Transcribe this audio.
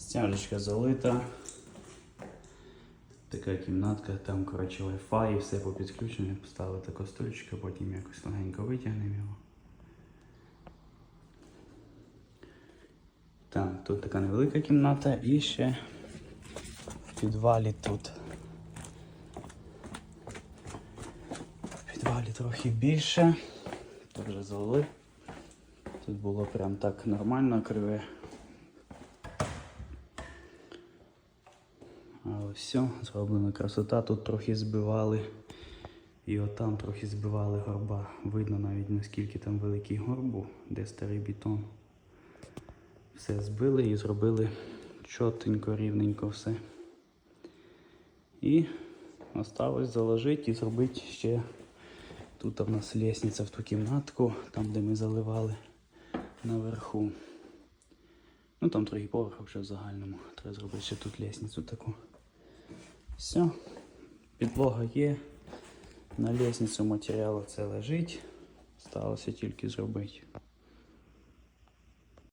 Стяжечка залита. Така кімнатка, там, коротше, Wi-Fi і все по підключенню. Поставили таку столичку, потім якось легенько витягнемо його. Так, тут така невелика кімната і ще в підвалі тут. В підвалі трохи більше. Тут вже залили. Тут було прям так нормально криве. А все, зроблена красота. Тут трохи збивали. І отам трохи збивали горба. Видно навіть наскільки там великий горб був, де старий бетон. Все збили і зробили чотенько, рівненько все. І осталось заложити і зробити ще. Тут у нас лестниця в ту кімнатку, там де ми заливали наверху. Ну там другий поверх вже в загальному. Треба зробити ще тут лестницю таку. Все. Підлога є. На лестницю матеріалу це лежить. Сталося тільки зробити.